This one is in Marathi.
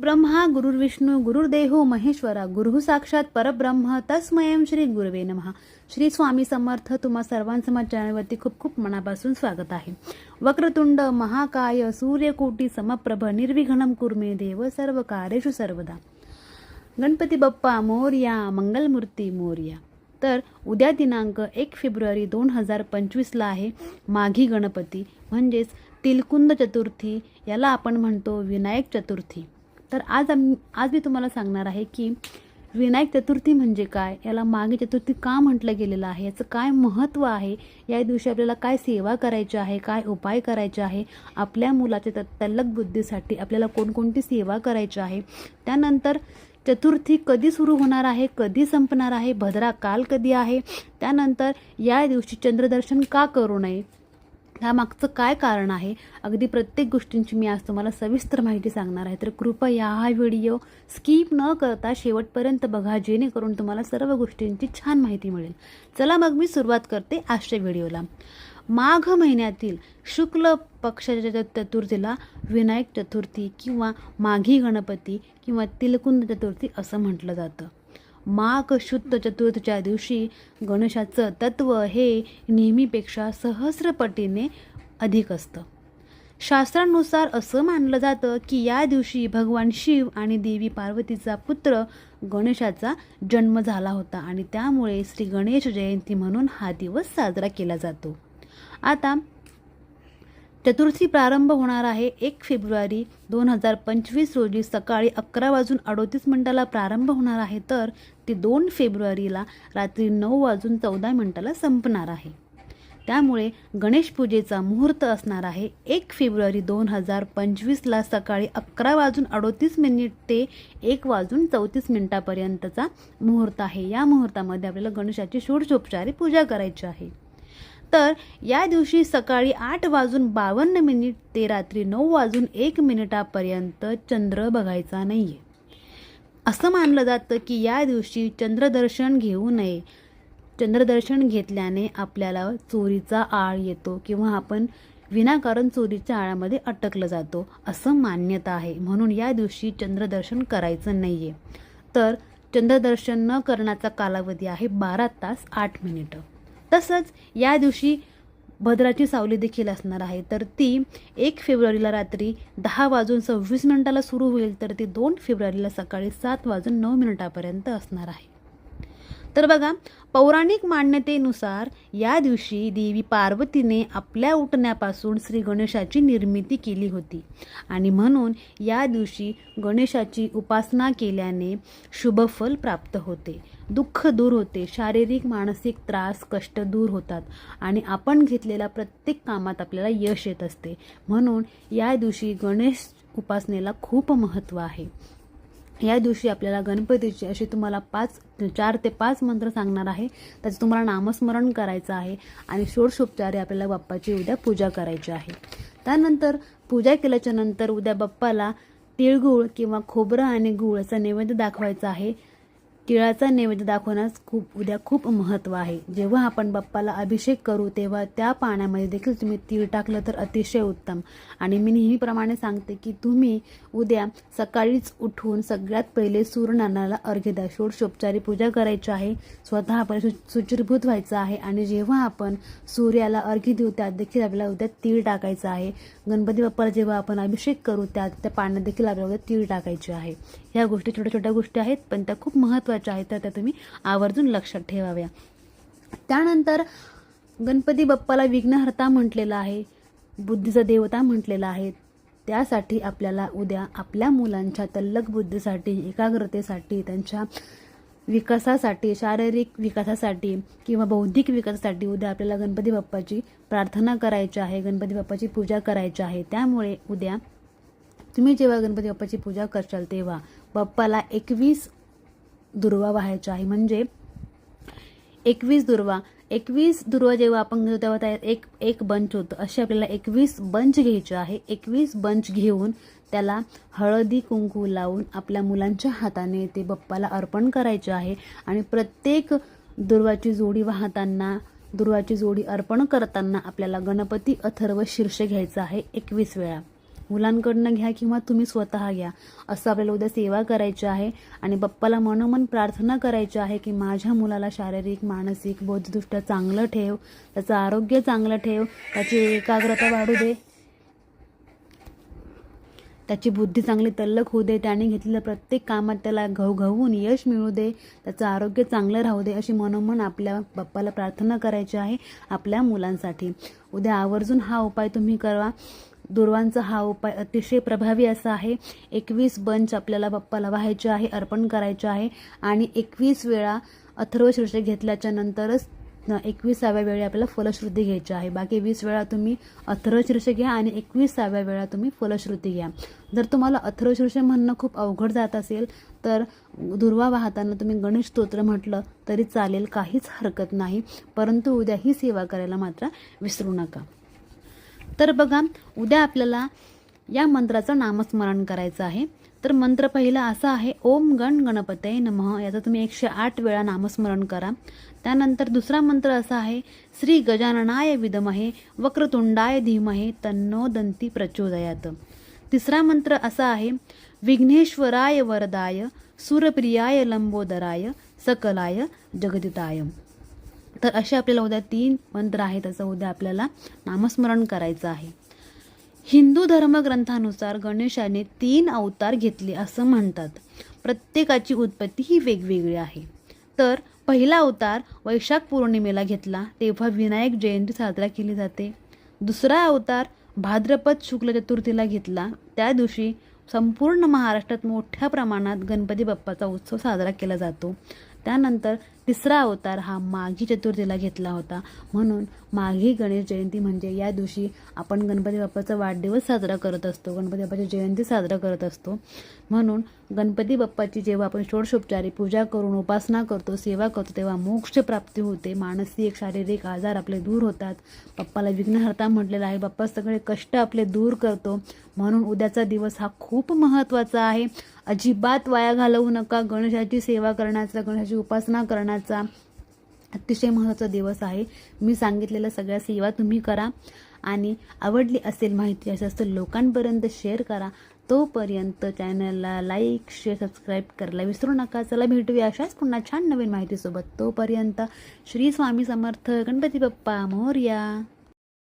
ब्रह्मा गुरुर्विष्णू गुरुर्देहो महेश्वरा गुरु साक्षात परब्रह्म तस्मयं श्री गुरुवे नमः. श्री स्वामी समर्थ तुम्हा सर्वांचं माझ्या चॅनलवरती खूप खूप मनापासून स्वागत आहे. वक्रतुंड महाकाय सूर्यकोटी समप्रभ निर्विघ्नम कुर्मे देव सर्व कार्येषु सर्वदा. गणपती बाप्पा मोर्या मंगलमूर्ती मोर्या. तर उद्या दिनांक एक फेब्रुवारी दोन हजार पंचवीसला आहे माघी गणपती. म्हणजेच तिलकुंद चतुर्थी याला आपण म्हणतो विनायक चतुर्थी. तर आज आम्ही आज मी तुम्हाला सांगणार आहे की विनायक चतुर्थी म्हणजे काय? याला मागे चतुर्थी का म्हटलं गेलेलं आहे? याचं काय महत्त्व आहे? या दिवशी आपल्याला काय सेवा करायची आहे? काय उपाय करायचे आहे? आपल्या मुलाच्या त- तल्लक बुद्धीसाठी आपल्याला कोणकोणती सेवा करायची आहे? त्यानंतर चतुर्थी कधी सुरू होणार आहे? कधी संपणार आहे? भद्रा काल कधी आहे? त्यानंतर या दिवशी चंद्रदर्शन का करू नये? ह्यामागचं काय कारण आहे? अगदी प्रत्येक गोष्टींची मी आज तुम्हाला सविस्तर माहिती सांगणार आहे. तर कृपया हा व्हिडिओ स्किप न करता शेवटपर्यंत बघा जेणेकरून तुम्हाला सर्व गोष्टींची छान माहिती मिळेल. चला मग मी सुरुवात करते आजच्या व्हिडिओला. माघ महिन्यातील शुक्ल पक्षाच्या चतुर्थीला विनायक चतुर्थी किंवा माघी गणपती किंवा तिलकुंद चतुर्थी असं म्हटलं जातं. माघ शुद्ध चतुर्थीच्या दिवशी गणेशाचं तत्व हे नेहमीपेक्षा सहस्रपटीने अधिक असतं. शास्त्रानुसार असं मानलं जातं की या दिवशी भगवान शिव आणि देवी पार्वतीचा पुत्र गणेशाचा जन्म झाला होता आणि त्यामुळे श्री गणेश जयंती म्हणून हा दिवस साजरा केला जातो. आता चतुर्थी प्रारंभ होणार आहे एक फेब्रुवारी दोन हजार पंचवीस रोजी सकाळी अकरा वाजून अडोतीस मिनिटाला प्रारंभ होणार आहे तर ती दोन फेब्रुवारीला रात्री नऊ वाजून चौदा मिनिटाला संपणार आहे. त्यामुळे गणेश पूजेचा मुहूर्त असणार आहे एक फेब्रुवारी दोन हजार पंचवीसला सकाळी अकरा वाजून अडोतीस मिनिट ते एक वाजून चौतीस मिनिटापर्यंतचा मुहूर्त आहे. या मुहूर्तामध्ये आपल्याला गणेशाची षोडशोपचारी पूजा करायची आहे. तर या दिवशी सकाळी आठ वाजून बावन्न मिनिट ते रात्री नऊ वाजून एक मिनिटापर्यंत चंद्र बघायचा नाही आहे असं मानलं जातं की या दिवशी चंद्रदर्शन घेऊ नये. चंद्रदर्शन घेतल्याने आपल्याला चोरीचा आळ येतो किंवा आपण विनाकारण चोरीच्या आळामध्ये अटकलं जातो असं मान्यता आहे. म्हणून या दिवशी चंद्रदर्शन करायचं नाही आहे तर चंद्रदर्शन न करण्याचा कालावधी आहे बारा तास आठ मिनिटं. तसंच या दिवशी भद्राची सावली देखील असणार आहे. तर ती एक फेब्रुवारीला रात्री दहा वाजून सव्वीस मिनिटाला सुरू होईल. तर ती दोन फेब्रुवारीला सकाळी सात वाजून नऊ मिनिटापर्यंत असणार आहे. तर बघा पौराणिक मान्यतेनुसार या दिवशी देवी पार्वतीने आपल्या उठण्यापासून श्री गणेशाची निर्मिती केली होती. आणि म्हणून या दिवशी गणेशाची उपासना केल्याने शुभफल प्राप्त होते. दुःख दूर होते शारीरिक मानसिक त्रास कष्ट दूर होतात आणि आपण घेतलेल्या प्रत्येक कामात आपल्याला यश येत असते. म्हणून या दिवशी गणेश उपासनेला खूप महत्त्व आहे. या दिवशी आपल्याला गणपतीचे असे तुम्हाला पाच चार ते पाच मंत्र सांगणार आहे. त्याचं तुम्हाला नामस्मरण करायचं आहे आणि षोडशोपचारे आपल्याला बाप्पाची उद्या पूजा करायची आहे. त्यानंतर पूजा केल्याच्यानंतर उद्या बाप्पाला तिळगुळ किंवा खोबरं आणि गुळ असं नैवेद्य दाखवायचा आहे. तिळाचा नैवेद्य दाखवण्यास खूप उद्या खूप महत्त्व आहे. जेव्हा आपण बाप्पाला अभिषेक करू तेव्हा त्या पाण्यामध्ये देखील तुम्ही तीळ टाकलं तर अतिशय उत्तम. आणि मी नेहमीप्रमाणे सांगते की तुम्ही उद्या सकाळीच उठून सगळ्यात पहिले सूर्यनारायणाला अर्घ्य द्या. षोडशोपचारी पूजा करायची आहे. स्वतः आपण सुचिरभूत व्हायचं आहे. आणि जेव्हा आपण सूर्याला अर्घ्य देऊ त्यात देखील आपल्याला उद्या तीळ टाकायचं आहे. गणपती बाप्पाला जेव्हा आपण अभिषेक करू त्यात त्या पाण्यात देखील आपल्याला उद्या तीळ टाकायची आहे. ह्या गोष्टी छोट्या छोट्या गोष्टी आहेत पण त्या खूप महत्त्वाच्या आहेत तर त्या तुम्ही आवर्जून लक्षात ठेवाव्या. त्यानंतर गणपती बाप्पाला विघ्नहर्ता म्हटलेलं आहे बुद्धीचा देवता म्हटलेला आहे. त्यासाठी आपल्याला उद्या आपल्या मुलांच्या तल्लक बुद्धीसाठी एकाग्रतेसाठी त्यांच्या विकासासाठी शारीरिक विकासासाठी किंवा बौद्धिक विकासासाठी उद्या आपल्याला गणपती बाप्पाची प्रार्थना करायची आहे गणपती बाप्पाची पूजा करायची आहे. त्यामुळे उद्या तुम्ही जेव्हा गणपती बाप्पाची पूजा करशाल तेव्हा बाप्पाला एकवीस दुर्वा व्हायच्या आहे. म्हणजे एकवीस दुर्वा. एकवीस दुर्वा जेव्हा आपण घेतो तेव्हा त्या एक एक बंच होतं. असे आपल्याला एकवीस बंच घ्यायचे आहे. एकवीस बंच घेऊन त्याला हळदी कुंकू लावून आपल्या मुलांच्या हाताने ते बाप्पाला अर्पण करायचे आहे. आणि प्रत्येक दुर्वाची जोडी वाहताना दुर्वाची जोडी अर्पण करताना आपल्याला गणपती अथर्व शीर्ष घ्यायचं आहे एकवीस वेळा. मुलांकडनं घ्या किंवा तुम्ही स्वतः घ्या. असं आपल्याला उद्या सेवा करायची आहे आणि बाप्पाला मनोमन प्रार्थना करायची आहे की माझ्या मुलाला शारीरिक मानसिक बौद्धदृष्ट्या चांगलं ठेव त्याचं आरोग्य चांगलं ठेव त्याची एकाग्रता वाढू दे. त्याची बुद्धी चांगली तल्लख होऊ दे त्याने घेतलेल्या प्रत्येक कामात त्याला घवघवून यश मिळू दे त्याचं आरोग्य चांगलं राहू दे अशी मनोमन आपल्या बाप्पाला प्रार्थना करायची आहे आपल्या मुलांसाठी. उद्या आवर्जून हा उपाय तुम्ही करा. दुर्वांचा हा उपाय अतिशय प्रभावी असा आहे. एकवीस बंच आपल्याला बाप्पाला व्हायचे आहे अर्पण करायचे आहे आणि एकवीस वेळा अथर्व शीर्ष घेतल्याच्या नंतरच एकविसाव्या वेळी आपल्याला फलश्रुती घ्यायची आहे. बाकी वीस वेळा तुम्ही अथर्व शीर्ष घ्या आणि एकविसाव्या वेळा तुम्ही फलश्रुती घ्या. जर तुम्हाला अथर्व शीर्ष म्हणणं खूप अवघड जात असेल तर दुर्वा वाहताना तुम्ही गणेश स्तोत्र म्हटलं तरी चालेल काहीच हरकत नाही. परंतु उद्या ही सेवा करायला मात्र विसरू नका. तर बघा उद्या आपल्याला या मंत्राचं नामस्मरण करायचं आहे. तर मंत्र पहिला असा आहे ओम गण गणपते नमः. याचं तुम्ही एकशे आठ वेळा नामस्मरण करा. त्यानंतर दुसरा मंत्र असा आहे श्री गजाननाय विदमहे वक्रतुंडाय धीमहे तन्नो दंती प्रचोदयात. तिसरा मंत्र असा आहे विघ्नेश्वराय वरदाय सूरप्रियाय लंबोदराय सकलाय जगदिताय. तर असे आपल्याला उद्या तीन मंत्र आहे त्याचं उद्या आपल्याला नामस्मरण करायचं आहे. हिंदू धर्मग्रंथानुसार गणेशाने तीन अवतार घेतले असं म्हणतात. प्रत्येकाची उत्पत्ती ही वेगवेगळी आहे. तर पहिला अवतार वैशाख पौर्णिमेला घेतला तेव्हा विनायक जयंती साजरा केली जाते. दुसरा अवतार भाद्रपद शुक्ल चतुर्थीला घेतला त्या दिवशी संपूर्ण महाराष्ट्रात मोठ्या प्रमाणात गणपती बाप्पाचा उत्सव साजरा केला जातो. त्यानंतर तिसरा अवतार हा माघी चतुर्थीला घेतला होता. म्हणून माघी गणेश जयंती म्हणजे या दिवशी आपण गणपती बाप्पाचा वाढदिवस साजरा करत असतो. गणपती बाप्पाची जयंती साजरा करत असतो. म्हणून गणपती बाप्पाची जेव्हा आपण षोडशोपचारी पूजा करून उपासना करतो सेवा करतो तेव्हा मोक्ष प्राप्ती होते. मानसिक शारीरिक आजार आपले दूर होतात. बाप्पाला विघ्नहर्ता म्हटलेला आहे बाप्पा सगळे कष्ट आपले दूर करतो. म्हणून उद्याचा दिवस हा खूप महत्त्वाचा आहे. अजिबात वाया घालवू नका. गणेशाची सेवा करण्याचा गणेशाची उपासना करण्याचा. अतिशय महत्त्वाचा दिवस आहे. मी सांगितलेल्या सगळ्या सेवा तुम्ही करा आणि आवडली असेल माहिती असेल तर लोकांपर्यंत शेअर करा. तोपर्यंत चॅनलला लाईक शेअर सबस्क्राईब करायला विसरू नका. चला भेटूया अशाच पुन्हा छान नवीन माहितीसोबत. तोपर्यंत श्री स्वामी समर्थ गणपती बाप्पा मोर्या.